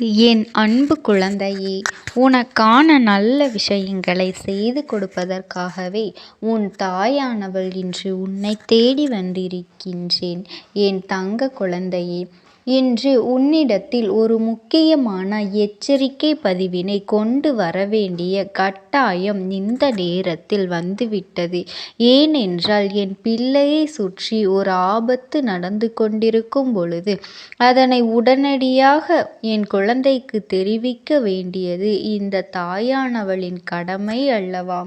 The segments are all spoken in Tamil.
என் அன்பு குழந்தையே உனக்கான நல்ல விஷயங்களை செய்து கொடுப்பதற்காகவே உன் தாயானவள் இன்று உன்னை தேடி வந்திருக்கின்றேன். என் தங்க குழந்தையே இன்று உன்னிடத்தில் ஒரு முக்கியமான எச்சரிக்கை பதிவினை கொண்டு வரவேண்டிய கட்டாயம் இந்த நேரத்தில் வந்துவிட்டது. ஏனென்றால் என் பிள்ளையை சுற்றி ஒரு ஆபத்து நடந்து கொண்டிருக்கும் பொழுது அதனை உடனடியாக என் குழந்தைக்கு தெரிவிக்க வேண்டியது இந்த தாயானவளின் கடமை அல்லவா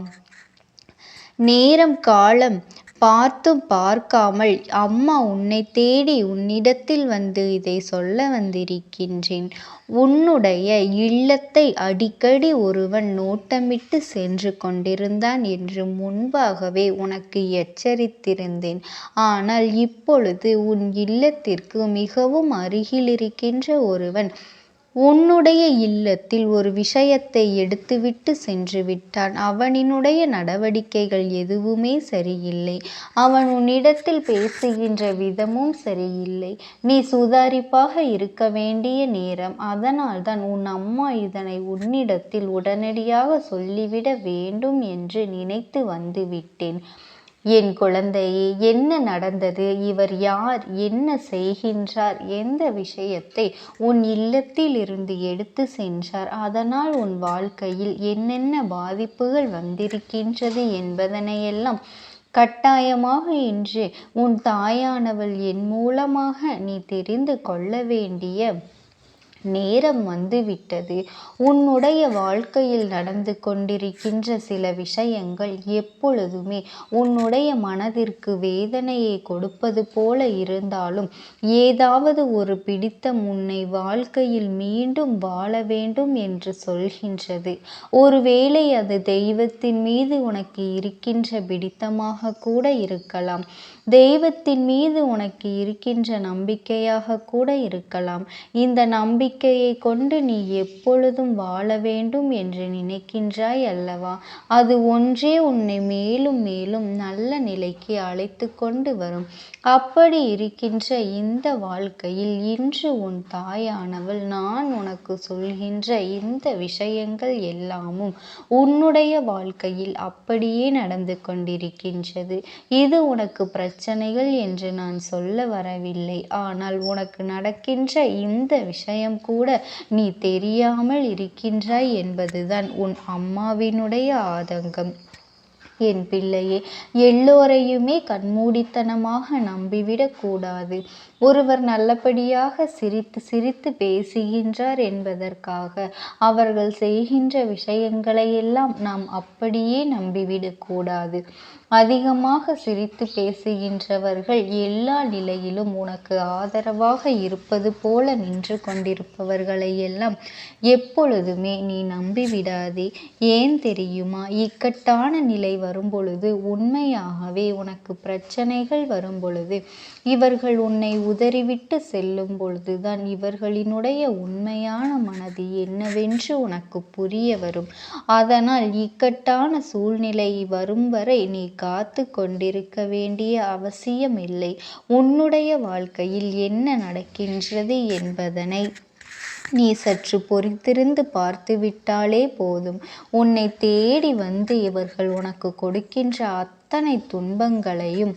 நேரம் காலம் பார்த்தும் பார்க்காமல் அம்மா உன்னை தேடி உன்னிடத்தில் வந்து இதை சொல்ல வந்திருக்கின்றேன். உன்னுடைய இல்லத்தை அடிக்கடி ஒருவன் நோட்டமிட்டு சென்று கொண்டிருந்தான் என்று முன்பாகவே உனக்கு எச்சரித்திருந்தேன். ஆனால் இப்பொழுது உன் இல்லத்திற்கு மிகவும் அருகில் இருக்கின்ற ஒருவன் உன்னுடைய இல்லத்தில் ஒரு விஷயத்தை எடுத்துவிட்டு சென்று விட்டான் அவனினுடைய நடவடிக்கைகள் எதுவுமே சரியில்லை. அவன் உன்னிடத்தில் பேசுகின்ற விதமும் சரியில்லை. நீ சுதாரிப்பாக இருக்க வேண்டிய நேரம். அதனால்தான் உன் அம்மா இதனை உன்னிடத்தில் உடனடியாக சொல்லிவிட வேண்டும் என்று நினைத்து வந்துவிட்டேன். என் குழந்தையே என்ன நடந்தது? இவர் யார்? என்ன செய்கின்றார்? எந்த விஷயத்தை உன் இல்லத்தில் இருந்து எடுத்து சென்றார்? அதனால் உன் வாழ்க்கையில் என்னென்ன பாதிப்புகள் வந்திருக்கின்றது என்பதனையெல்லாம் கட்டாயமாக இன்று உன் தாயானவள் என் மூலமாக நீ தெரிந்து கொள்ள வேண்டிய நேரம் வந்துவிட்டது. உன்னுடைய வாழ்க்கையில் நடந்து கொண்டிருக்கின்ற சில விஷயங்கள் எப்பொழுதுமே உன்னுடைய மனதிற்கு வேதனையை கொடுப்பது போல இருந்தாலும் ஏதாவது ஒரு பிடித்தம் உன்னை வாழ்க்கையில் மீண்டும் வாழ வேண்டும் என்று சொல்கின்றது. ஒருவேளை அது தெய்வத்தின் மீது உனக்கு இருக்கின்ற பிடித்தமாக கூட இருக்கலாம். தெய்வத்தின் மீது உனக்கு இருக்கின்ற நம்பிக்கையாக கூட இருக்கலாம். இந்த நம்பிக்கையை கொண்டு நீ எப்பொழுதும் வாழ வேண்டும் என்று நினைக்கின்றாய் அல்லவா? அது ஒன்றே உன்னை மேலும் மேலும் நல்ல நிலைக்கு அழைத்து கொண்டு வரும். அப்படி இருக்கின்ற இந்த வாழ்க்கையில் இன்று உன் தாயானவள் நான் உனக்கு சொல்கின்ற இந்த விஷயங்கள் எல்லாமும் உன்னுடைய வாழ்க்கையில் அப்படியே நடந்து கொண்டிருக்கின்றது. இது உனக்கு பிரச்சனை பிரச்சனைகள் என்று நான் சொல்ல வரவில்லை. ஆனால் உனக்கு நடக்கின்ற இந்த விஷயம் கூட நீ தெரியாமல் இருக்கின்றாய் என்பதுதான் உன் அம்மாவினுடைய ஆதங்கம். என் பிள்ளையே எல்லோரையுமே கண்மூடித்தனமாக நம்பிவிடக்கூடாது ஒருவர் நல்லபடியாக சிரித்து சிரித்து பேசுகின்றார் என்பதற்காக அவர்கள் செய்கின்ற விஷயங்களையெல்லாம் நாம் அப்படியே நம்பிவிடக்கூடாது அதிகமாக சிரித்து பேசுகின்றவர்கள் எல்லா நிலையிலும் உனக்கு ஆதரவாக இருப்பது போல நின்று கொண்டிருப்பவர்களை எல்லாம் எப்பொழுதுமே நீ நம்பிவிடாதே. ஏன் தெரியுமா? இக்கட்டான நிலை வரும்பொழுது உண்மையாகவே உனக்கு பிரச்சனைகள் வரும்பொழுது இவர்கள் உன்னை உதறிவிட்டு செல்லும் பொழுதுதான் இவர்களினுடைய உண்மையான மனது என்னவென்று உனக்கு புரிய வரும். அதனால் இக்கட்டான சூழ்நிலை வரும் வரை நீ காத்து கொண்டிருக்க வேண்டிய அவசியமில்லை. உன்னுடைய வாழ்க்கையில் என்ன நடக்கின்றது என்பதனை நீ சற்று பொறுத்திருந்து பார்த்துவிட்டாலே போதும். உன்னை தேடி வந்து இவர்கள் உனக்கு கொடுக்கின்ற அத்தனை துன்பங்களையும்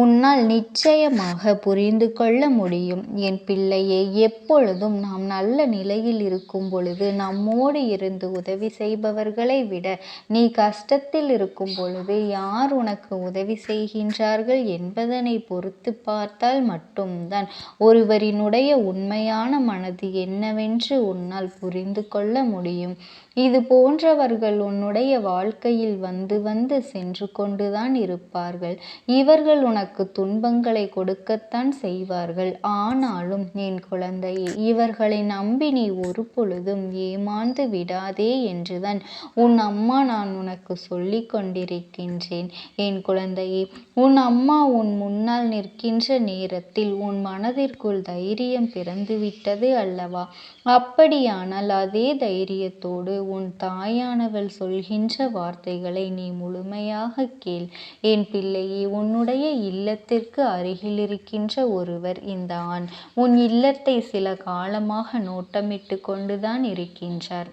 உன்னால் நிச்சயமாக புரிந்து கொள்ள முடியும். என் பிள்ளையே எப்பொழுதும் நாம் நல்ல நிலையில் இருக்கும் பொழுது நம்மோடு இருந்து உதவி செய்பவர்களை விட நீ கஷ்டத்தில் இருக்கும் பொழுது யார் உனக்கு உதவி செய்கின்றார்கள் என்பதனை பொறுத்து பார்த்தால் மட்டும்தான் ஒருவரினுடைய உண்மையான மனது என்னவென்று உன்னால் புரிந்து கொள்ள முடியும். இது போன்றவர்கள் உன்னுடைய வாழ்க்கையில் வந்து வந்து சென்று கொண்டுதான் இருப்பார்கள். இவர்கள் உனக்கு துன்பங்களை கொடுக்கத்தான் செய்வார்கள். ஆனாலும் என் குழந்தையே இவர்களை நம்பி நீ ஒரு பொழுதும் ஏமாந்து விடாதே என்றுதான் உன் அம்மா நான் உனக்கு சொல்லி கொண்டிருக்கின்றேன். என் குழந்தையே உன் அம்மா உன் முன்னால் நிற்கின்ற நேரத்தில் உன் மனதிற்குள் தைரியம் பிறந்துவிட்டது அல்லவா? அப்படியானால் அதே தைரியத்தோடு உன் தாயானவள் சொல்கின்ற வார்த்தைகளை நீ முழுமையாக கேள். என் பிள்ளையே உன்னுடைய இல்லத்திற்கு அருகில் இருக்கின்ற ஒருவர் இந்த ஆண். உன் இல்லத்தை சில காலமாக நோட்டமிட்டு கொண்டுதான் இருக்கின்றார்.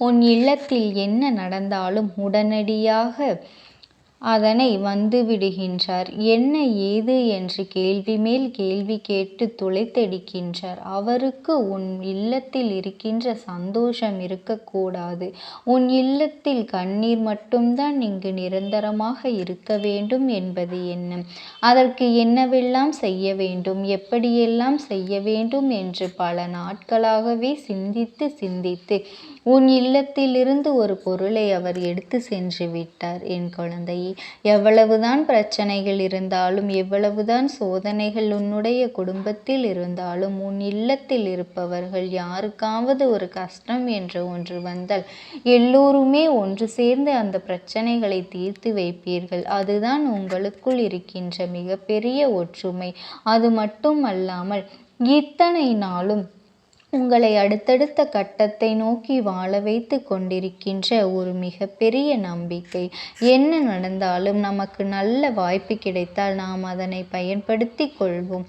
உன் இல்லத்தில் என்ன நடந்தாலும் உடனடியாக அதனை வந்துவிடுகின்றார் என்ன ஏது? என்று கேள்வி மேல் கேள்வி கேட்டு துளைத்தெடுக்கின்றார். அவருக்கு உன் இல்லத்தில் இருக்கின்ற சந்தோஷம் இருக்கக்கூடாது. உன் இல்லத்தில் கண்ணீர் மட்டும்தான் இங்கு நிரந்தரமாக இருக்க வேண்டும் என்பது எண்ணம் அதற்கு என்னவெல்லாம் செய்ய வேண்டும்? எப்படியெல்லாம் செய்ய வேண்டும்? என்று பல நாட்களாகவே சிந்தித்து சிந்தித்து உன் இல்லத்திலிருந்து ஒரு பொருளை அவர் எடுத்து சென்று விட்டார் என் குழந்தையே. எவ்வளவுதான் பிரச்சனைகள் இருந்தாலும் எவ்வளவுதான் சோதனைகள் உன்னுடைய குடும்பத்தில் இருந்தாலும் உன் இல்லத்தில் இருப்பவர்கள் யாருக்காவது ஒரு கஷ்டம் என்று ஒன்று வந்தால் எல்லோருமே ஒன்று சேர்ந்து அந்த பிரச்சனைகளை தீர்த்து வைப்பீர்கள். அதுதான் உங்களுக்குள் இருக்கின்ற மிகப்பெரிய ஒற்றுமை. அது மட்டும் அல்லாமல் இத்தனை நாளும் உங்களை அடுத்தடுத்த கட்டத்தை நோக்கி வாழ வைத்து கொண்டிருக்கின்ற ஒரு மிகப்பெரிய நம்பிக்கை. என்ன நடந்தாலும் நமக்கு நல்ல வாய்ப்பு கிடைத்தால் நாம் அதனை பயன்படுத்தி கொள்வோம்.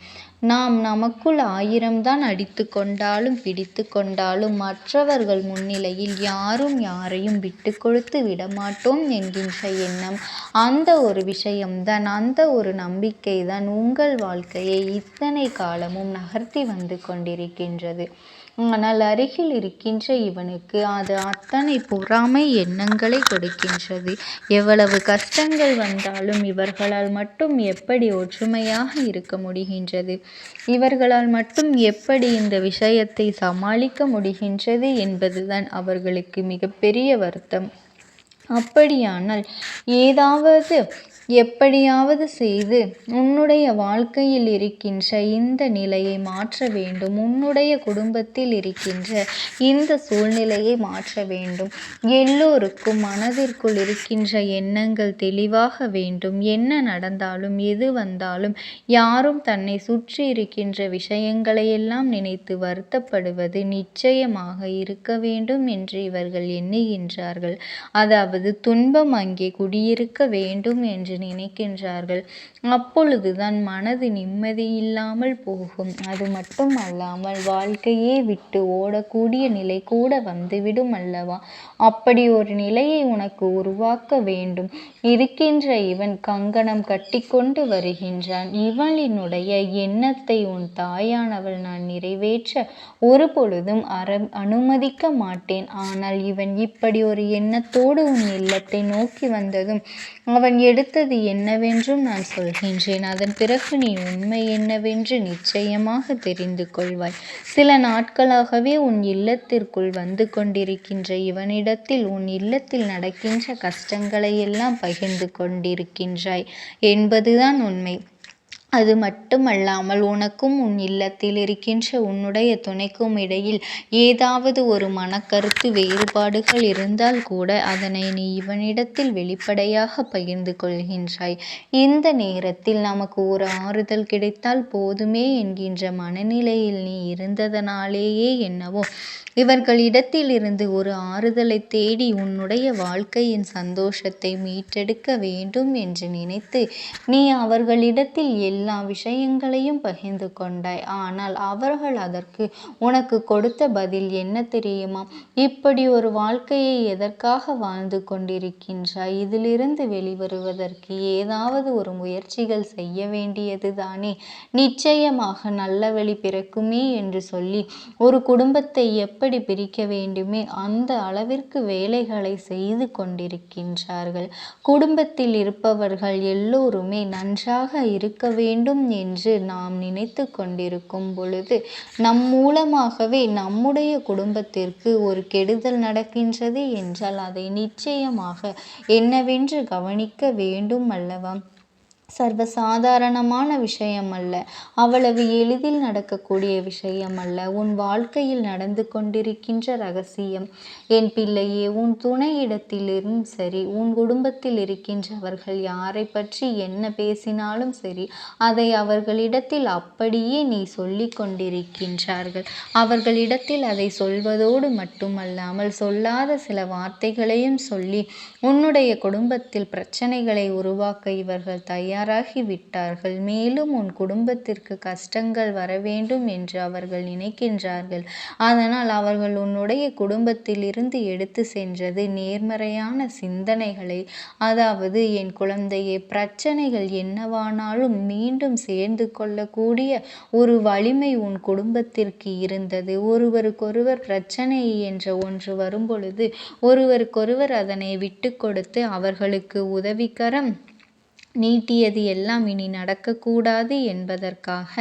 நாம் நமக்குள் ஆயிரம்தான் அடித்து கொண்டாலும் பிடித்து கொண்டாலும் மற்றவர்கள் முன்னிலையில் யாரும் யாரையும் விட்டு கொடுத்து விடமாட்டோம் என்கின்ற எண்ணம். அந்த ஒரு விஷயம்தான் அந்த ஒரு நம்பிக்கை தான் உங்கள் வாழ்க்கையை இத்தனை காலமும் நகர்த்தி வந்து கொண்டிருக்கின்றது. ஆனால் அருகில் இருக்கின்ற இவனுக்கு அது அத்தனை பொறாமை எண்ணங்களை கொடுக்கின்றது. எவ்வளவு கஷ்டங்கள் வந்தாலும் இவர்களால் மட்டும் எப்படி ஒற்றுமையாக இருக்க முடிகின்றது? இவர்களால் மட்டும் எப்படி இந்த விஷயத்தை சமாளிக்க முடிகின்றது என்பதுதான் அவர்களுக்கு மிகப்பெரிய வருத்தம். அப்படியானால் ஏதாவது எப்படியாவது செய்து உன்னுடைய வாழ்க்கையில் இருக்கின்ற இந்த நிலையை மாற்ற வேண்டும். உன்னுடைய குடும்பத்தில் இருக்கின்ற இந்த சூழ்நிலையை மாற்ற வேண்டும். எல்லோருக்கும் மனதிற்குள் இருக்கின்ற எண்ணங்கள் தெளிவாக வேண்டும். என்ன நடந்தாலும் எது வந்தாலும் யாரும் தன்னை சுற்றி இருக்கின்ற விஷயங்களையெல்லாம் நினைத்து வருத்தப்படுவது நிச்சயமாக இருக்க வேண்டும் என்று இவர்கள் எண்ணுகின்றார்கள். அதாவது துன்பம் அங்கே குடியிருக்க வேண்டும் என்று என்று நினைக்கின்றார்கள். அப்பொழுதுதான் மனது நிம்மதியில்லாமல் போகும். அது மட்டும் அல்லாமல் வாழ்க்கையே விட்டு ஓடக்கூடிய நிலை கூட வந்துவிடும் அல்லவா? அப்படி ஒரு நிலையை உனக்கு உருவாக்க வேண்டும். இருக்கின்ற இவன் கங்கணம் கட்டிக்கொண்டு வருகின்றான். இவளினுடைய எண்ணத்தை உன் தாயானவள் நான் நிறைவேற்ற ஒரு பொழுதும் அற அனுமதிக்க மாட்டேன். ஆனால் இவன் இப்படி ஒரு எண்ணத்தோடு உன் இல்லத்தை நோக்கி வந்ததும் அவன் எடுத்தது என்னவென்றும் நான் சொல்கின்றேன். அதன் பிறகு நீ உண்மை என்னவென்று நிச்சயமாக தெரிந்து கொள்வாய். சில நாட்களாகவே உன் இல்லத்திற்குள் வந்து கொண்டிருக்கின்ற இவனிடத்தில் உன் இல்லத்தில் நடக்கின்ற கஷ்டங்களை எல்லாம் பகிர்ந்து கொண்டிருக்கின்றாய் என்பதுதான் உண்மை. அது மட்டுமல்லாமல் உனக்கும் உன் இல்லத்தில் இருக்கின்ற உன்னுடைய துணைக்கும் இடையில் ஏதாவது ஒரு மனக்கருத்து வேறுபாடுகள் இருந்தால் கூட அதனை நீ இவனிடத்தில் வெளிப்படையாக பகிர்ந்து கொள்கின்றாய். இந்த நேரத்தில் நமக்கு ஒரு ஆறுதல் கிடைத்தால் போதுமே என்கின்ற மனநிலையில் நீ இருந்ததனாலேயே என்னவோ. இவர்களிடத்திலிருந்து ஒரு ஆறுதலை தேடி உன்னுடைய வாழ்க்கையின் சந்தோஷத்தை மீட்டெடுக்க வேண்டும் என்று நினைத்து நீ அவர்களிடத்தில் எல்லா விஷயங்களையும் பகிர்ந்து கொண்டாய். ஆனால் அவர்கள் அதற்கு உனக்கு கொடுத்த பதில் என்ன தெரியுமா? இப்படி ஒரு வாழ்க்கையை எதற்காக வாழ்ந்து கொண்டிருக்கின்றாய்? இதிலிருந்து வெளிவருவதற்கு ஏதாவது ஒரு முயற்சிகள் செய்ய வேண்டியது தானே? நிச்சயமாக நல்ல வழி பிறக்குமே என்று சொல்லி ஒரு குடும்பத்தை எப்படி எப்படி பிரிக்க வேண்டுமே அந்த அளவிற்கு வேலைகளை செய்து கொண்டிருக்கின்றார்கள். குடும்பத்தில் இருப்பவர்கள் எல்லோருமே நன்றாக இருக்க வேண்டும் வேண்டும் என்று நாம் நினைத்து கொண்டிருக்கும் பொழுது நம் மூலமாகவே நம்முடைய குடும்பத்திற்கு ஒரு கெடுதல் நடக்கின்றது என்றால் அதை நிச்சயமாக என்னவென்று கவனிக்க வேண்டும் அல்லவா? சர்வசாதாரணமான விஷயம் அல்ல அவ்வளவு எளிதில் நடக்கக்கூடிய விஷயம் அல்ல உன் வாழ்க்கையில் நடந்து கொண்டிருக்கின்ற ரகசியம். என் பிள்ளையே உன் துணையிடத்திலிரும் சரி உன் குடும்பத்தில் இருக்கின்றவர்கள் யாரை பற்றி என்ன பேசினாலும் சரி அதை அவர்களிடத்தில் அப்படியே நீ சொல்லி கொண்டிருக்கின்றார்கள். அவர்களிடத்தில் அதை சொல்வதோடு மட்டுமல்லாமல் சொல்லாத சில வார்த்தைகளையும் சொல்லி உன்னுடைய குடும்பத்தில் பிரச்சனைகளை உருவாக்க இவர்கள் தயார் தயாராகி விட்டார்கள். மேலும் உன் குடும்பத்திற்கு கஷ்டங்கள் வரவேண்டும் என்று அவர்கள் நினைக்கின்றார்கள். அதனால் அவர்கள் உன்னுடைய குடும்பத்திலிருந்து எடுத்து சென்றது நேர்மறையான சிந்தனைகளை. அதாவது என் குழந்தையே பிரச்சனைகள் என்னவானாலும் மீண்டும் சேர்ந்து கொள்ளக்கூடிய ஒரு வலிமை உன் குடும்பத்திற்கு இருந்தது. ஒருவருக்கொருவர் பிரச்சனை என்ற ஒன்று வரும்பொழுது ஒருவருக்கொருவர் அதனை விட்டு கொடுத்து அவர்களுக்கு உதவிக்கரம் நீட்டியது எல்லாம் இனி நடக்கக்கூடாது என்பதற்காக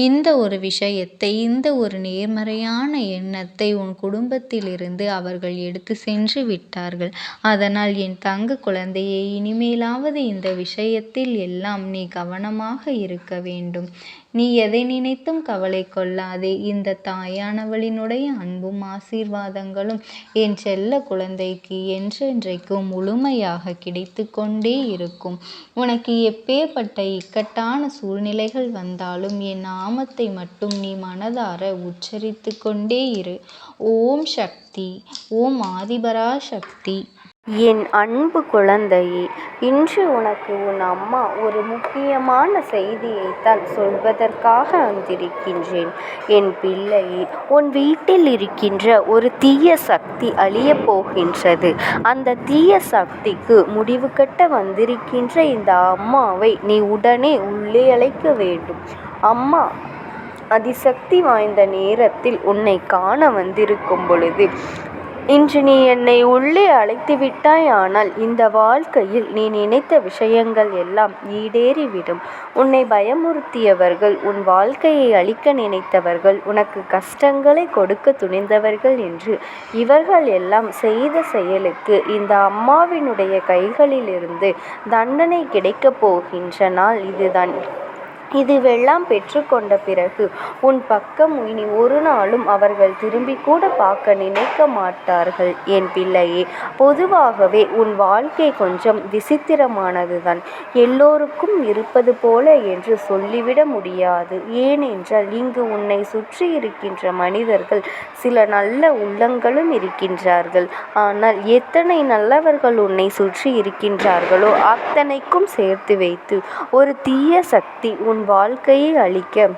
இந்த ஒரு விஷயத்தை இந்த ஒரு நேர்மறையான எண்ணத்தை உன் குடும்பத்திலிருந்து அவர்கள் எடுத்து சென்று விட்டார்கள். அதனால் என் தங்க குழந்தையே இனிமேலாவது இந்த விஷயத்தில் எல்லாம் நீ கவனமாக இருக்க வேண்டும். நீ எதை நினைத்தும் கவலை கொள்ளாதே. இந்த தாயானவளினுடைய அன்பும் ஆசீர்வாதங்களும் என் செல்ல குழந்தைக்கு என்றென்றைக்கும் முழுமையாக கிடைத்து கொண்டே இருக்கும். உனக்கு எப்பேற்பட்ட இக்கட்டான சூழ்நிலைகள் வந்தாலும் என் நாமத்தை மட்டும் நீ மனதார உச்சரித்து கொண்டே இரு. ஓம் சக்தி ஓம் ஆதிபரா சக்தி என் அன்பு குழந்தையே இன்று உனக்கு உன் அம்மா ஒரு முக்கியமான செய்தியைத்தான் சொல்வதற்காக வந்திருக்கின்றேன். என் பிள்ளையே உன் வீட்டில் இருக்கின்ற ஒரு தீய சக்தி அழியப் போகின்றது. அந்த தீய சக்திக்கு முடிவு கட்ட வந்திருக்கின்ற இந்த அம்மாவை நீ உடனே உள்ளே அழைக்க வேண்டும். அம்மா அதிசக்தி வாய்ந்த நேரத்தில் உன்னை காண வந்திருக்கும் பொழுது இன்று நீ என்னை உள்ளே அழைத்து விட்டாய் ஆனால் இந்த வாழ்க்கையில் நீ நினைத்த விஷயங்கள் எல்லாம் ஈடேறிவிடும். உன்னை பயமுறுத்தியவர்கள் உன் வாழ்க்கையை அழிக்க நினைத்தவர்கள் உனக்கு கஷ்டங்களை கொடுக்க துணிந்தவர்கள் என்று இவர்கள் எல்லாம் செய்த செயலுக்கு இந்த அம்மாவினுடைய கைகளிலிருந்து தண்டனை கிடைக்கப் போகின்ற நாள் இதுதான். இதுவெல்லாம் பெற்றுக்கொண்ட பிறகு உன் பக்கம் இனி ஒரு நாளும் அவர்கள் திரும்பிக்கூட பார்க்க நினைக்க மாட்டார்கள் என் பிள்ளையே. பொதுவாகவே உன் வாழ்க்கை கொஞ்சம் விசித்திரமானதுதான். எல்லோருக்கும் இருப்பது போல என்று சொல்லிவிட முடியாது. ஏனென்றால் இங்கு உன்னை சுற்றி இருக்கின்ற மனிதர்கள் சில நல்ல உள்ளங்களும் இருக்கின்றார்கள். ஆனால் எத்தனை நல்லவர்கள் உன்னை சுற்றி இருக்கின்றார்களோ அத்தனைக்கும் சேர்த்து வைத்து ஒரு தீய சக்தி உன் வாழ்க்கையை அழிக்க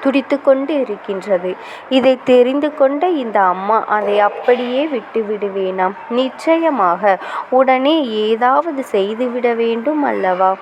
துடித்து கொண்டு இருக்கின்றது. இதை தெரிந்து கொண்ட இந்த அம்மா அதை அப்படியே விட்டு விடுவேனாம் நிச்சயமாக உடனே ஏதாவது செய்துவிட வேண்டும் அல்லவா?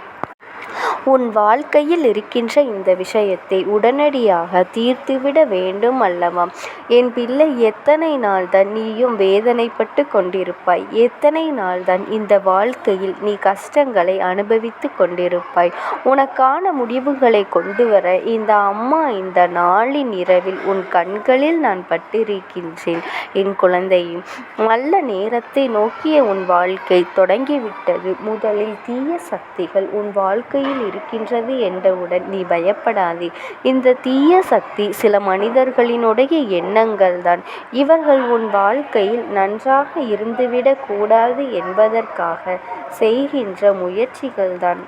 உன் வாழ்க்கையில் இருக்கின்ற இந்த விஷயத்தை உடனடியாக தீர்த்துவிட வேண்டும் அல்லவா? என் பிள்ளை எத்தனை நாள்தான் நீயும் வேதனைப்பட்டு கொண்டிருப்பாய்? எத்தனை நாள்தான் இந்த வாழ்க்கையில் நீ கஷ்டங்களை அனுபவித்துக் கொண்டிருப்பாய்? உனக்கான முடிவுகளை கொண்டு வர இந்த அம்மா இந்த நாளின் இரவில் உன் கண்களில் நான் பட்டிருக்கின்றேன் என் குழந்தையும் நல்ல நேரத்தை நோக்கிய உன் வாழ்க்கை தொடங்கிவிட்டது. முதலில் தீய சக்திகள் உன் வாழ்க்கையில் இருக்கின்றது என்றவுடன் நீ பயப்படாதே. இந்த தீய சக்தி சில மனிதர்களினுடைய எண்ணங்கள்தான். இவர்கள் உன் வாழ்க்கையில் நன்றாக இருந்துவிடக் கூடாது என்பதற்காக செய்கின்ற முயற்சிகள்தான்.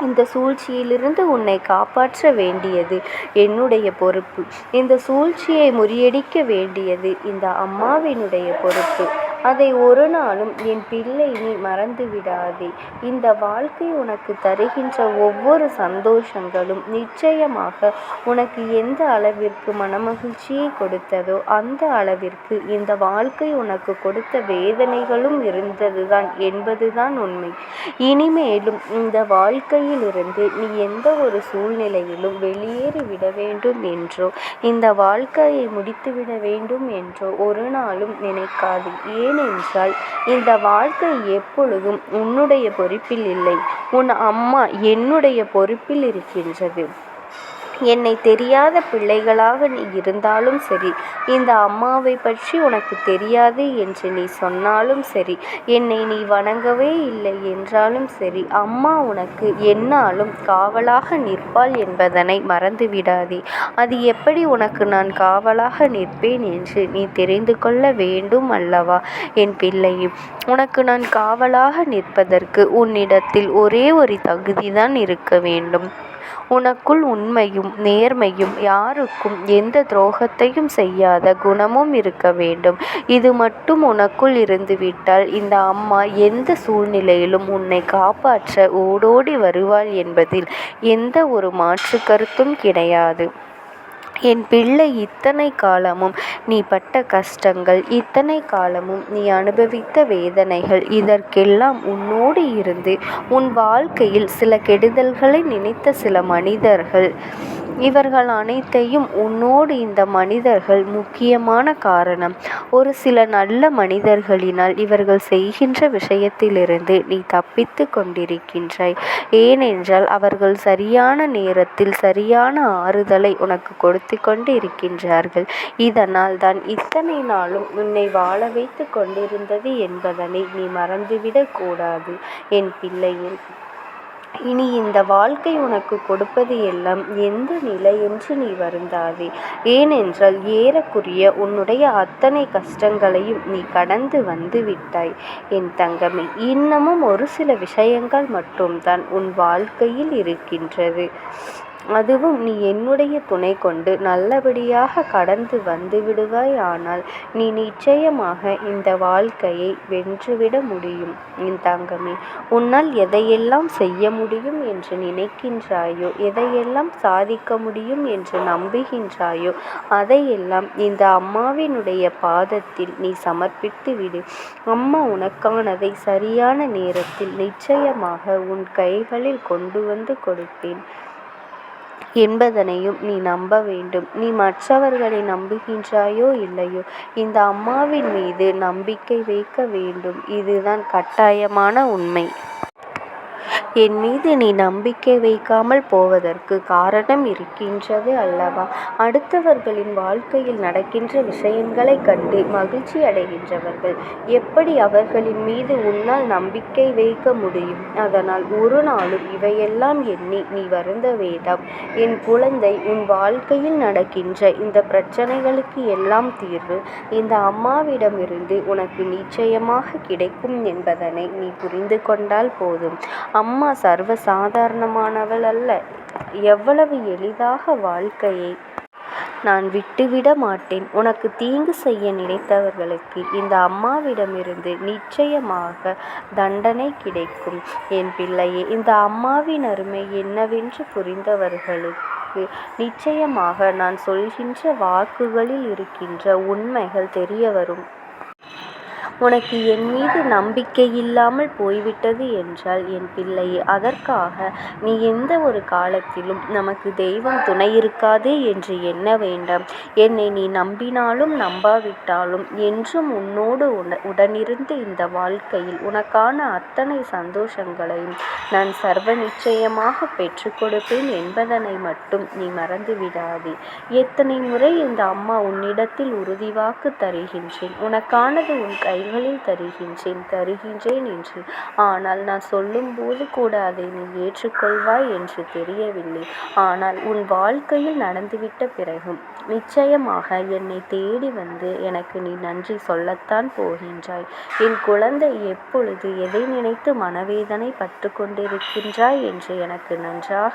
இந்த சூழ்ச்சியிலிருந்து உன்னை காப்பாற்ற வேண்டியது என்னுடைய பொறுப்பு. இந்த சூழ்ச்சியை முறியடிக்க வேண்டியது இந்த அம்மாவினுடைய பொறுப்பு. அதை ஒரு நாளும் என் பிள்ளை நீ மறந்துவிடாதே. இந்த வாழ்க்கை உனக்கு தருகின்ற ஒவ்வொரு சந்தோஷங்களும் நிச்சயமாக உனக்கு எந்த அளவிற்கு மனமகிழ்ச்சியை கொடுத்ததோ அந்த அளவிற்கு இந்த வாழ்க்கை உனக்கு கொடுத்த வேதனைகளும் இருந்ததுதான் என்பதுதான் உண்மை. இனிமேலும் இந்த வாழ்க்கையிலிருந்து நீ எந்த ஒரு சூழ்நிலையிலும் வெளியேறி விட வேண்டும் என்றோ இந்த வாழ்க்கையை முடித்துவிட வேண்டும் என்றோ ஒரு நாளும் நினைக்காது ஏன் ஏனென்றால் இந்த வாழ்க்கை எப்பொழுதும் உன்னுடைய பொறுப்பில் இல்லை. உன் அம்மா என்னுடைய பொறுப்பில் இருக்கின்றது. என்னை தெரியாத பிள்ளைகளாக நீ இருந்தாலும் சரி இந்த அம்மாவை பற்றி உனக்கு தெரியாது என்று நீ சொன்னாலும் சரி என்னை நீ வணங்கவே இல்லை என்றாலும் சரி அம்மா உனக்கு என்னாலும் காவலாக நிற்பாள் என்பதனை மறந்துவிடாதே. அது எப்படி உனக்கு நான் காவலாக நிற்பேன் என்று நீ தெரிந்து கொள்ள வேண்டும் அல்லவா என் பிள்ளையும் உனக்கு நான் காவலாக நிற்பதற்கு உன்னிடத்தில் ஒரே ஒரு தகுதிதான் இருக்க வேண்டும். உனக்குள் உண்மையும் நேர்மையும் யாருக்கும் எந்த துரோகத்தையும் செய்யாத குணமும் இருக்க வேண்டும். இது மட்டும் உனக்குள் இருந்துவிட்டால் இந்த அம்மா எந்த சூழ்நிலையிலும் உன்னை காப்பாற்ற ஓடோடி வருவாள் என்பதில் எந்த ஒரு மாற்று கருத்தும் கிடையாது. என் பிள்ளை இத்தனை காலமும் நீ பட்ட கஷ்டங்கள் இத்தனை காலமும் நீ அனுபவித்த வேதனைகள் இதற்கெல்லாம் உன்னோடு இருந்து உன் வாழ்க்கையில் சில கெடுதல்களை நினைத்த சில மனிதர்கள். இவர்கள் அனைத்தையும் உன்னோடு இந்த மனிதர்கள் முக்கியமான காரணம். ஒரு சில நல்ல மனிதர்களினால் இவர்கள் செய்கின்ற விஷயத்திலிருந்து நீ தப்பித்து கொண்டிருக்கின்றாய். ஏனென்றால் அவர்கள் சரியான நேரத்தில் சரியான ஆறுதலை உனக்கு கொடுத்துக் கொண்டு இருக்கின்றார்கள். இதனால் தான் இத்தனை நாளும் உன்னை வாழ வைத்துக் கொண்டிருந்தது என்பதனை நீ மறந்துவிடக் கூடாது என் பிள்ளையின் இனி இந்த வாழ்க்கை உனக்கு கொடுப்பது எல்லாம் எந்த நிலை என்று நீ வருந்தாதே. ஏனென்றால் ஏறக்குறைய உன்னுடைய அத்தனை கஷ்டங்களையும் நீ கடந்து வந்து விட்டாய் என் தங்கமே. இன்னமும் ஒரு சில விஷயங்கள் மட்டும்தான் உன் வாழ்க்கையில் இருக்கின்றது. அதுவும் நீ என்னுடைய துணை கொண்டு நல்லபடியாக கடந்து வந்துவிடுவாய். ஆனால் நீ நிச்சயமாக இந்த வாழ்க்கையை வென்றுவிட முடியும் என் தங்கமே. உன்னால் எதையெல்லாம் செய்ய முடியும் என்று நினைக்கின்றாயோ எதையெல்லாம் சாதிக்க முடியும் என்று நம்புகின்றாயோ அதையெல்லாம் இந்த அம்மாவினுடைய பாதத்தில் நீ சமர்ப்பித்து விடு. அம்மா உனக்கானதை சரியான நேரத்தில் நிச்சயமாக உன் கைகளில் கொண்டு வந்து கொடுப்பேன் என்பதனையும் நீ நம்ப வேண்டும். நீ மற்றவர்களை நம்புகின்றாயோ இல்லையோ இந்த அம்மாவின் மீது நம்பிக்கை வைக்க வேண்டும். இதுதான் கட்டாயமான உண்மை. என் மீது நீ நம்பிக்கை வைக்காமல் போவதற்கு காரணம் இருக்கின்றது அல்லவா? அடுத்தவர்களின் வாழ்க்கையில் நடக்கின்ற விஷயங்களைக் கண்டு மகிழ்ச்சி அடைகின்றவர்கள் எப்படி அவர்களின் மீது உன்னால் நம்பிக்கை வைக்க முடியும்? அதனால் ஒரு நாளும் இவையெல்லாம் எண்ணி நீ வருந்த வேண்டாம் என் குழந்தை. உன் வாழ்க்கையில் நடக்கின்ற இந்த பிரச்சனைகளுக்கு எல்லாம் தீர்வு இந்த அம்மாவிடமிருந்து உனக்கு நிச்சயமாக கிடைக்கும் என்பதனை நீ புரிந்து கொண்டால் போதும். அம்மா அம்மா சர்வ சாதாரணமானவள் அல்ல. எவ்வளவு எளிதாக வாழ்க்கையை நான் விட்டுவிட மாட்டேன். உனக்கு தீங்கு செய்ய நினைத்தவர்களுக்கு இந்த அம்மாவிடமிருந்து நிச்சயமாக தண்டனை கிடைக்கும் என் பிள்ளையே. இந்த அம்மாவின் அருமை என்னவென்று புரிந்தவர்களுக்கு நிச்சயமாக நான் சொல்கின்ற வாக்குகளில் இருக்கின்ற உண்மைகள் தெரியவரும். உனக்கு என் மீது நம்பிக்கையில்லாமல் போய்விட்டது என்றால் என் பிள்ளையே அதற்காக நீ எந்த ஒரு காலத்திலும் நமக்கு தெய்வம் துணை இருக்காது என்று எண்ண வேண்டாம். என்னை நீ நம்பினாலும் நம்பாவிட்டாலும் என்றும் உன்னோடு உடனிருந்து இந்த வாழ்க்கையில் உனக்கான அத்தனை சந்தோஷங்களையும் நான் சர்வ நிச்சயமாக பெற்றுக் கொடுப்பேன் என்பதனை மட்டும் நீ மறந்துவிடாதே. எத்தனை முறை இந்த அம்மா உன்னிடத்தில் உறுதிவாக்கு தருகின்றேன். உனக்கானது உன் கை கைகளில் தருகின்றேன் தருகின்றேன் என்று. ஆனால் நான் சொல்லும்போது கூட அதை நீ ஏற்றுக்கொள்வாய் என்று தெரியவில்லை. ஆனால் உன் வாழ்க்கையில் நடந்துவிட்ட பிறகும் நிச்சயமாக என்னை தேடி வந்து எனக்கு நீ நன்றி சொல்லத்தான் போகின்றாய். என் குழந்தை எப்பொழுது எதை நினைத்து மனவேதனை பட்டு கொண்டிருக்கின்றாய் என்று எனக்கு நன்றாக